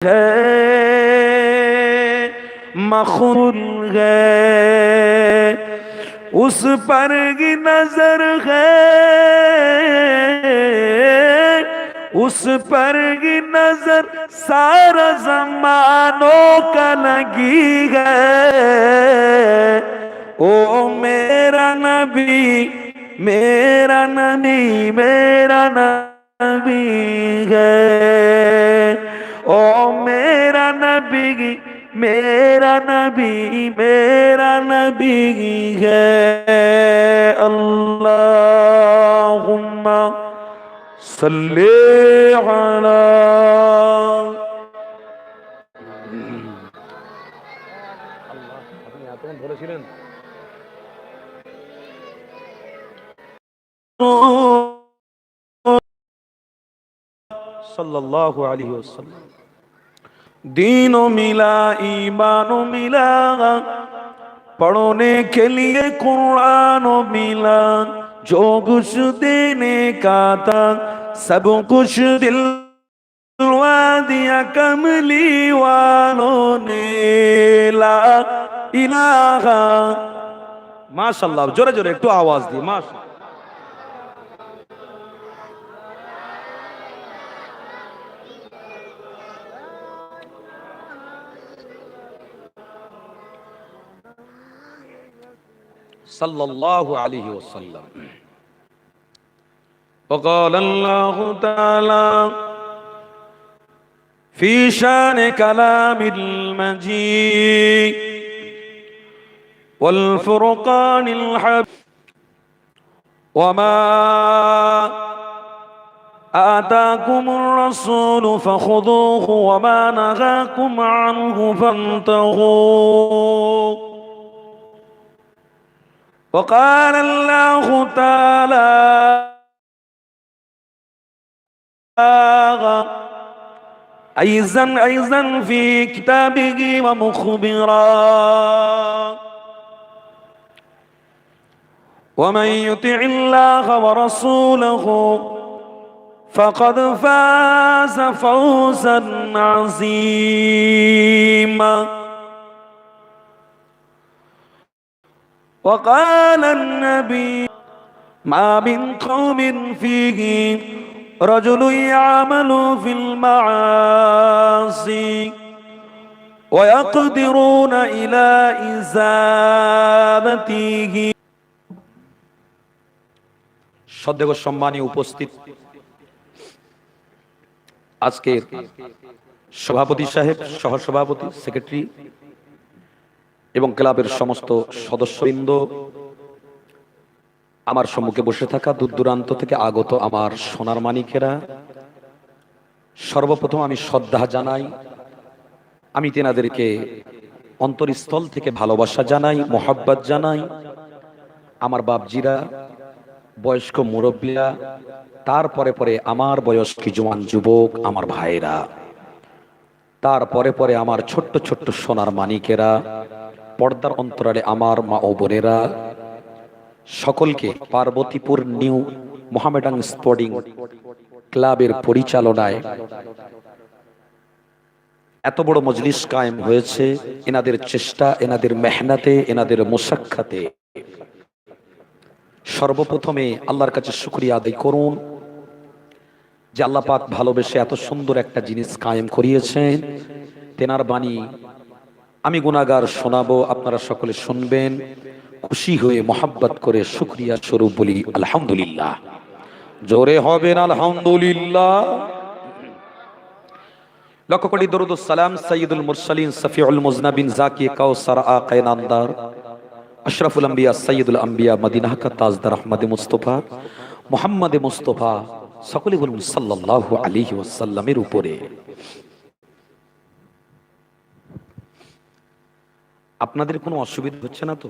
है मखूल है, उस पर की नज़र है, उस पर की नज़र सारा जमानों का लगी है। ओ मेरा नबी मेरा नबी मेरा नबी है। نبي میرا نبی ہے۔ اللہم صلی علی۔ صلى الله عليه وسلم۔ دین ملا ایمان ملا پڑھنے کے لیے قرآن ملا جو کچھ دینے کا تھا سب کچھ دل دیا کملی والوں نے لا الہ ماشاءاللہ جورے جورے ایک تو آواز دی ماشاءاللہ صلى الله عليه وسلم. وقال الله تعالى في شان كلام المجيد والفرقان الحب وما آتاكم الرسول فخذوه وما نهاكم عنه فانتهوا. وقال الله تعالى أيضا أيضا في كتابه ومخبرا. ومن يطع الله ورسوله فقد فاز فوزا عظيما. وقال النبي ما من قوم فيه رجل يعمل في المعاصي ويقدرون إلى إزالته সদেব সম্মানী উপস্থিত আজকের সভাপতি সাহেব সহসভাপতি সেক্রেটারি এবং ক্লাবের সমস্ত সদস্যবৃন্দ আমার সম্মুখে বসে থাকা দূর দূরান্ত থেকে আগত আমার সোনার মানিকেরা, সর্বপ্রথম আমি শ্রদ্ধা জানাই, আমি তেনাদেরকে অন্তরস্থল থেকে ভালোবাসা জানাই, মোহাব্বত জানাই, আমার বাপজিরা, বয়স্ক মুরব্বীরা তারপরে পরে আমার বয়স কি জোয়ান যুবক, আমার ভাইরা তারপরে পরে আমার ছোট্ট ছোট্ট সোনার মানিকেরা পর্দার অন্তরালে আমার মা ও বোনেরা, সকলকে পার্বতীপুর নিউ মোহামেডান স্পোর্টিং ক্লাবের পরিচালনায় এত বড় মজলিস কায়েম হয়েছে এনাদের চেষ্টা, এনাদের মেহনাতে, এনাদের মোসাক্ষাতে সর্বপ্রথমে আল্লাহর কাছে শুক্রিয়া আদায় করুন যে আল্লাহ পাক ভালোবেসে এত সুন্দর একটা জিনিস কায়েম করিয়েছেন। তেনার বাণী আমি গুনাগার শোনাবো, আপনারা সকলে শুনবেন। খুশি হয়ে মোহাব্বত করে শুক্রিয়া স্বরূপ বলি, আলহামদুলিল্লাহ। জোরে হবেন আলহামদুলিল্লাহ। লক্ষ্য করি দরুদ সালাম সৈয়দুল মুরসালিন সফিউল মুজনাবিন জাকি কাউসার আকায় নামদার আশরাফুল আম্বিয়া সৈয়দুল আম্বিয়া মদিনা কা তাজদার আহমদ মুস্তফা, মোহাম্মদ মুস্তফা, সকলে বলুন সাল্লাল্লাহু আলাইহি ওয়াসাল্লামের উপরে। আপনাদের কোনো অসুবিধা হচ্ছে না তো?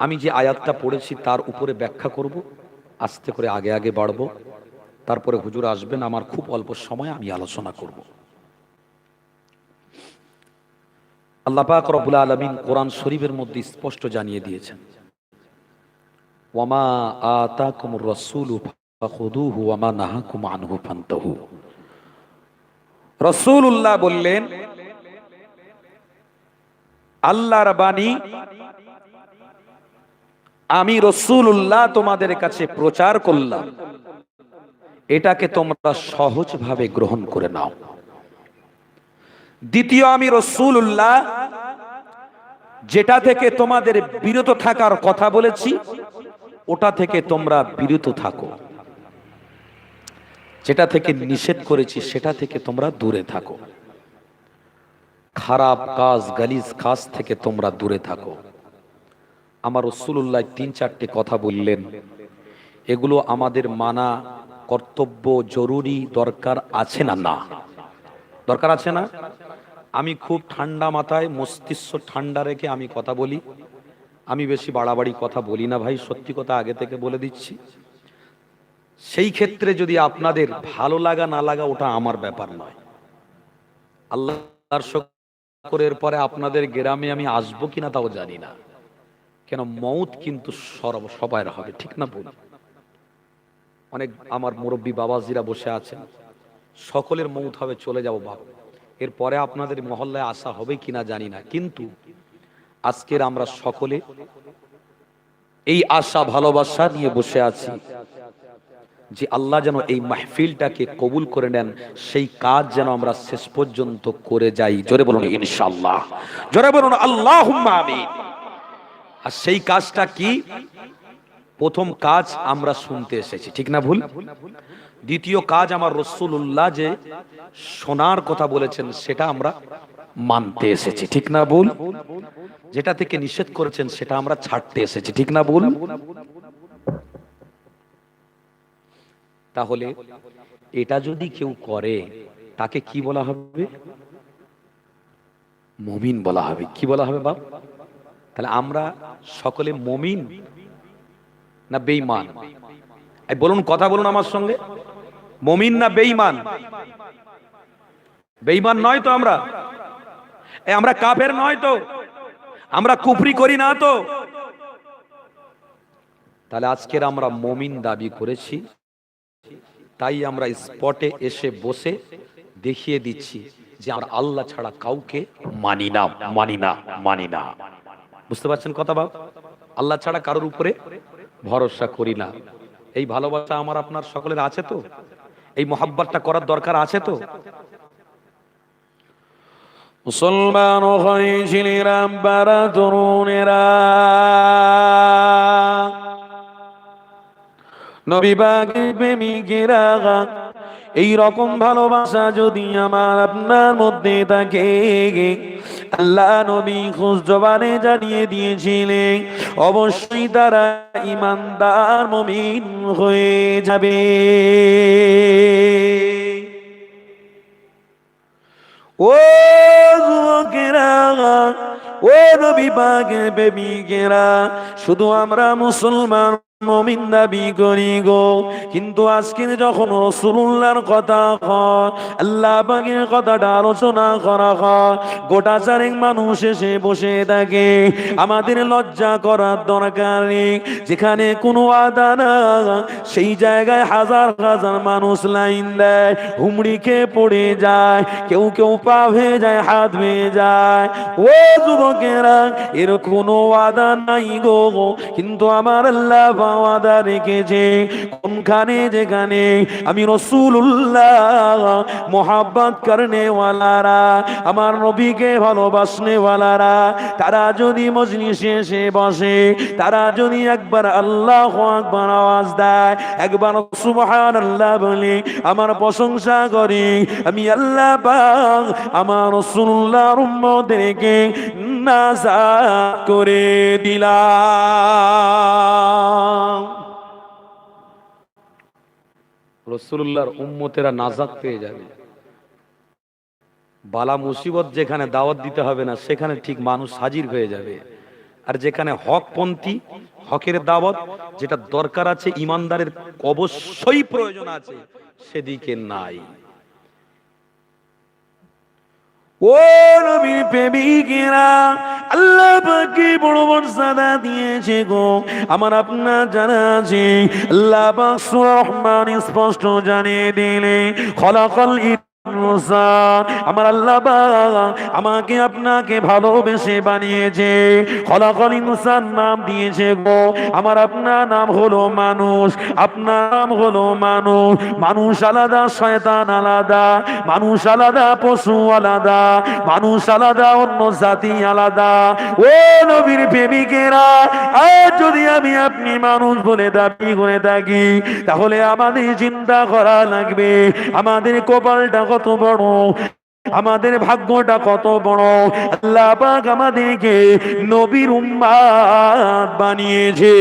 আমি যে আয়াতটা পড়েছি তার উপরে ব্যাখ্যা করব, আস্তে করে আগে আগে বাড়বো। তারপরে হুজুর আসবেন, আমার খুব অল্প সময় আমি আলোচনা করব। আল্লাহ পাক রব্বুল আলামিন কোরআন শরীফের মধ্যে স্পষ্ট জানিয়ে দিয়েছেন ওয়ামা আতাকুমুর রাসূলু ফাখুদুহু ওয়া মা নাহাকুম ফান্তাহু রাসূলুল্লাহ বললেন আল্লাহর বাণী আমি রসুল উল্লাহ তোমাদের কাছে প্রচার করলাম। এটাকে তোমরা সহজভাবে গ্রহণ করে নাও। দ্বিতীয়, আমি রসুল উল্লাহ যেটা থেকে তোমাদের বিরত থাকার কথা বলেছি, ওটা থেকে তোমরা বিরত থাকো। যেটা থেকে নিষেধ করেছি সেটা থেকে তোমরা দূরে থাকো। খারাপ কাজ, গালিজ কাজ থেকে তোমরা দূরে থাকো। আমার রসুল্লাহ তিন চারটে কথা বললেন। এগুলো আমাদের মানা, কর্তব্য, জরুরি দরকার আছে না না? দরকার আছে না? আমি খুব ঠান্ডা মাথায়, মস্তিষ্ক ঠান্ডা রেখে আমি কথা বলি। আমি বেশি বাড়াবাড়ি কথা বলি না ভাই, সত্যি কথা আগে থেকে বলে দিচ্ছি। সেই ক্ষেত্রে যদি আপনাদের ভালো লাগা না লাগা, ওটা আমার ব্যাপার নয়। আল্লাহর শকরের পরে আপনাদের গ্রামে আমি আসব কিনা তাও জানি না। কেন মৌত কিন্তু সরব সবাই হবে, ঠিক না বল অনেক আমার মুরব্বী বাবাজিরা বসে আছেন। সকলের মৌত হবে, চলে যাব বাপ এরপরে আপনাদের মহল্লায় আসা হবে কিনা জানি না। কিন্তু আজকের আমরা সকলে এই আশা, ভালোবাসা নিয়ে বসে আছি। যে আল্লাহ যেন এই মাহফিলটাকে কবুল করে নেন, সেই কাজ যেন আমরা শেষ পর্যন্ত করে যাই। জোরে বলুন ইনশাল্লাহ জোরে বলুন আল্লাহ আর সেই কাজটা কি? প্রথম কাজ আমরা শুনতে এসেছি, ঠিক না ভুল? দ্বিতীয় কাজ আমার রসুল্লাহ যে শোনার কথা বলেছেন, সেটা আমরা মানতে এসেছি, ঠিক না ভুল? যেটা থেকে নিষেধ করেছেন, সেটা আমরা ছাড়তে এসেছি, ঠিক না ভুল? তাহলে এটা যদি কেউ করে, তাকে কি বলা হবে? মমিন বলা হবে। কি বলা হবে বাপ? তাহলে আমরা সকলে মমিন না বেইমান বলুন, কথা বলুন আমার সঙ্গে। মমিন না বেইমান বেইমান নয় তো আমরা? আমরা কাফের নয় তো? আমরা কুফরি করি না তো? তাহলে আজকের আমরা মমিন দাবি করেছি। তাই আমরা স্পটে এসে বসে দেখিয়ে দিচ্ছি যে আমরা আল্লাহ ছাড়া কাউকে মানি না মানি না মানি না। বুঝতে পারছেন কথা বাব আল্লাহ ছাড়া কারোর উপরে ভরসা করি না। এই ভালোবাসা আমার আপনার সকলের আছে তো? এই মহাব্বতটা করার দরকার আছে তো? মুসলমান হয়েছিলেন বারা তরুণেরা। নবীবাগে প্রেমিকেরা এই রকম ভালোবাসা যদি আমার আপনার মধ্যে থাকে। আল্লাহ নবী খোঁজ জবানে জানিয়ে দিয়েছিলেন, অবশ্যই তারা ইমানদার মমিন হয়ে যাবে। ও যুবকেরা ও নবী পাকের প্রেমিকেরা, শুধু আমরা মুসলমান মমিন দাবি করি গো। কিন্তু আজকের যখন কথা হয় আল্লাহ কথাটা আলোচনা করা হয়, গোটা চারেক মানুষ এসে বসে থাকে। আমাদের লজ্জা করার দরকার নেই, যেখানে কোনো আদা না, সেই জায়গায় হাজার হাজার মানুষ লাইন দেয়, হুমড়ি খেয়ে পড়ে যায়, কেউ কেউ পা ভেয়ে যায়, হাত ভেয়ে যায়। ও যুবকেরা, এর কোনো আদা নাই গো। কিন্তু আমার আল্লাহ ওয়াদা রেখেছে কোনখানে, যেখানে আমি রসুল্লাহ মোহাব্বত করনেওয়ালারা, আমার নবীকে ভালোবাসনে ওয়ালারা তারা যদি মজলিসে এসে বসে, তারা যদি একবার আল্লাহ আকবার আওয়াজ দেয়, একবার সুবহান আল্লাহ বলে, আমার প্রশংসা করি, আমি আল্লাহ পাক আমার রসুল্লাহর উম্মদেরকে নাজা করে দিলাম। রসুল্লাহর উম্মতেরা নাজাক পেয়ে যাবে। বালা মুসিবত যেখানে দাওয়াত দিতে হবে না, সেখানে ঠিক মানুষ হাজির হয়ে যাবে। আর যেখানে হকপন্থী, হকের দাওয়াত, যেটা দরকার আছে, ইমানদারের অবশ্যই প্রয়োজন আছে, সেদিকে নাই। বড় দিয়েছে গো। আমার আপনার জানা আছে আল্লাহ রহমান স্পষ্ট জানিয়ে দিলে খলাকল আমার আল্লাহ আমাকে আপনাকে ভালোবেসে বানিয়েছে ইনসান নাম দিয়েছে গো। আমার আপনার নাম হলো মানুষ, আপনার নাম হলো মানুষ। মানুষ আলাদা, শয়তান আলাদা। মানুষ আলাদা, পশু আলাদা। মানুষ আলাদা, অন্য জাতি আলাদা। ও নবীর প্রেমিকেরা, আজ যদি আমি আপনি মানুষ বলে দাবি করে থাকি, তাহলে আমাদের চিন্তা করা লাগবে। আমাদের কপালটা কত বড় আমাদের ভাগ্যটা কত বড়? আল্লাহ পাক আমাদেরকে নবীর উম্মাদ বানিয়েছে।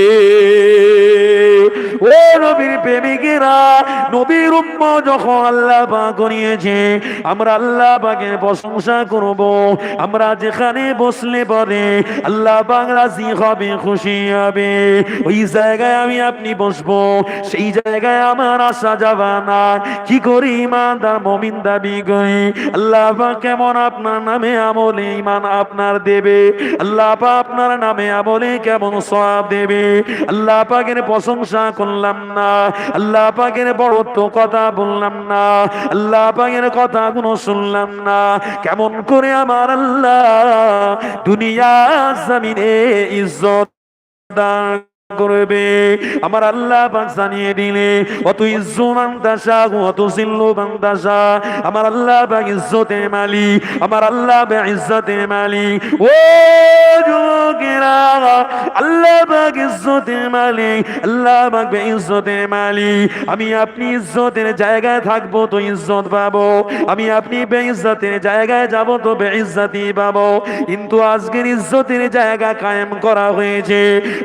ও নবীর প্রেমিকেরা, নবীর উম্ম যখন আল্লাহ পাক করিয়েছে আমরা আল্লাহ পাকের প্রশংসা করব। আমরা যেখানে বসলে পরে আল্লাহ পাক রাজি হবে, খুশি হবে। ওই জায়গায় আমি আপনি বসবো, সেই জায়গায় আমার আসা যাবা না। কি করি ইমানদার মমিন দাবি করি। আল্লাহ পাক কেমন আপনার নামে আমলে ইমান আপনার দেবে? আল্লাহ আপনার নামে আমলে কেমন সওয়াব দেবে? আল্লাহ প্রশংসা করলাম না। আল্লাহ বড়ত্ব কথা বললাম না। আল্লাহ শুনলাম না। কেমন করে আমার আল্লাহ দুনিয়া জমিনে ইজ্জত দান করবে। আমার আল্লাহ পাক জানিয়ে দিলে অত ইজ্জু বান্দাসা অত জিল্লু বান্দাসা আমার আল্লাহ পাক ইজ্জতে মালি আমার আল্লাহ পাক ইজ্জতে মালি ও যুবকেরা, আল্লাহ পাক ইজ্জতে মালি আল্লাহ পাক ইজ্জতে মালি আমি আপনি ইজ্জতের জায়গায় থাকব তো ইজ্জত পাবো। আমি আপনি বে বেইজ্জতের জায়গায় যাব তো বেইজ্জতি পাবো। কিন্তু আজকের ইজ্জতের জায়গা কায়েম করা হয়েছে।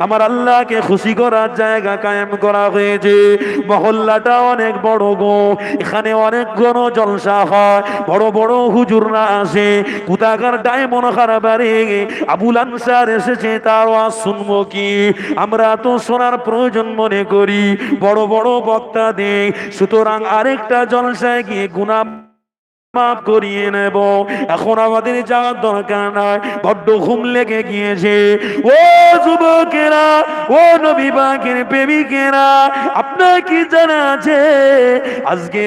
আমার আল্লাহকে খুশি করার জায়গা কায়েম করা হয়েছে। মহল্লাটা অনেক বড় গো। এখানে অনেক গণ জলসা হয়। বড় বড় হুজুররা আসে। কুতাকার ডায়মন্ড খারাপারে আবুল আনসার এসেছে, তার ওয়াজ শুনব কি? আমরা তো শোনার প্রয়োজন মনে করি। বড় বড় বক্তা দেই সুতরাং আরেকটা জলসায় গিয়ে গুণা করিয়ে নেব। এখন আমাদের যাওয়ার দরকার বড্ড ঘুম লেগে গিয়েছে। ও যুবকেরা, ও নবী প্রেমিকেরা, আপনার কি জানা আছে? আজকে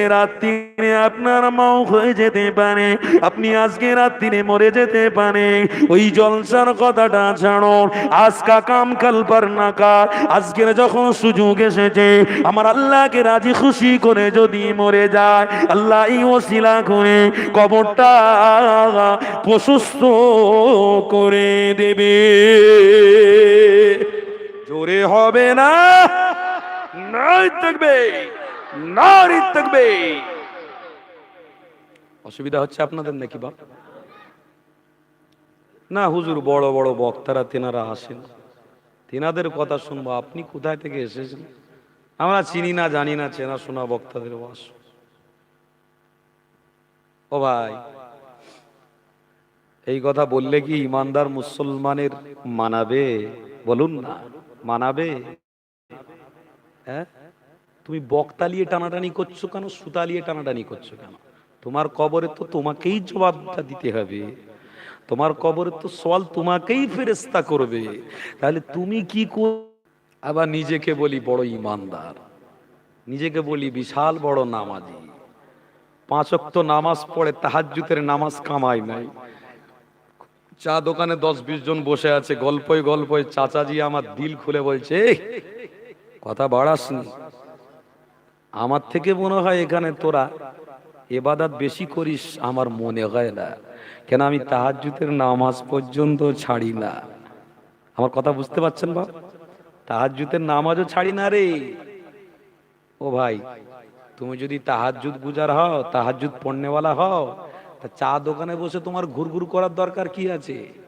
আপনার মাও হয়ে যেতে পারে। আপনি আজকে রাত্রিরে মরে যেতে পারে। ওই জলসার কথাটা ছাড়ো আজকা কাম কাল পার নাকা আজকের যখন সুযোগ এসেছে, আমার আল্লাহকে রাজি খুশি করে যদি মরে যায়, আল্লাহ ওসিলা করে কবরটা প্রশস্ত করে দেবে। জোরে হবে না? থাকবে, নারী থাকবে। অসুবিধা হচ্ছে আপনাদের নাকি, বাপ? না, হুজুর, বড় বড় বক্তারা, তেনারা আসেন। তেনাদের কথা শুনব। আপনি কোথায় থেকে এসেছেন আমরা চিনি না, জানি না চেনা শোনা বক্তাদের বাস ও ভাই। এই কথা বললে কি ইমানদার মুসলমানের মানাবে? বলুন না, মানাবে? হ্যাঁ? তুমি বকতালিয়ে টানাটানি করছ কেন? সুতালিয়ে টানাটানি করছ কেন? তোমার কবরে তো তোমাকেই জবাবটা দিতে হবে। তোমার কবরে তো সওয়াল তোমাকেই ফেরেস্তা করবে। তাহলে তুমি কি আবার নিজেকে বলি বড় ইমানদার। নিজেকে বলি বিশাল বড় নামাজি। পাঁচ অক্ত নামাজ পড়ে তাহাজ্জুতের নামাজ কামাই নাই। চা দোকানে দশ বিশ জন বসে আছে গল্পই গল্পই। চাচাজি আমার দিল খুলে বলছে "এই, কথা বাড়াসনি আমার থেকে মনে হয় এখানে তোরা এবাদাত বেশি করিস আমার মনে হয় না। কেন আমি তাহাজ্জুতের নামাজ পর্যন্ত ছাড়ি না। আমার কথা বুঝতে পারছেন বাপ? তাহাজ্জুতের নামাজও ছাড়ি না রে। ও ভাই তুমি যদি তাহাজুদ গুজার হও তাহাজুদ পণ্যওয়ালা হও, তা চা দোকানে বসে তোমার ঘুরঘুর করার দরকার কি আছে?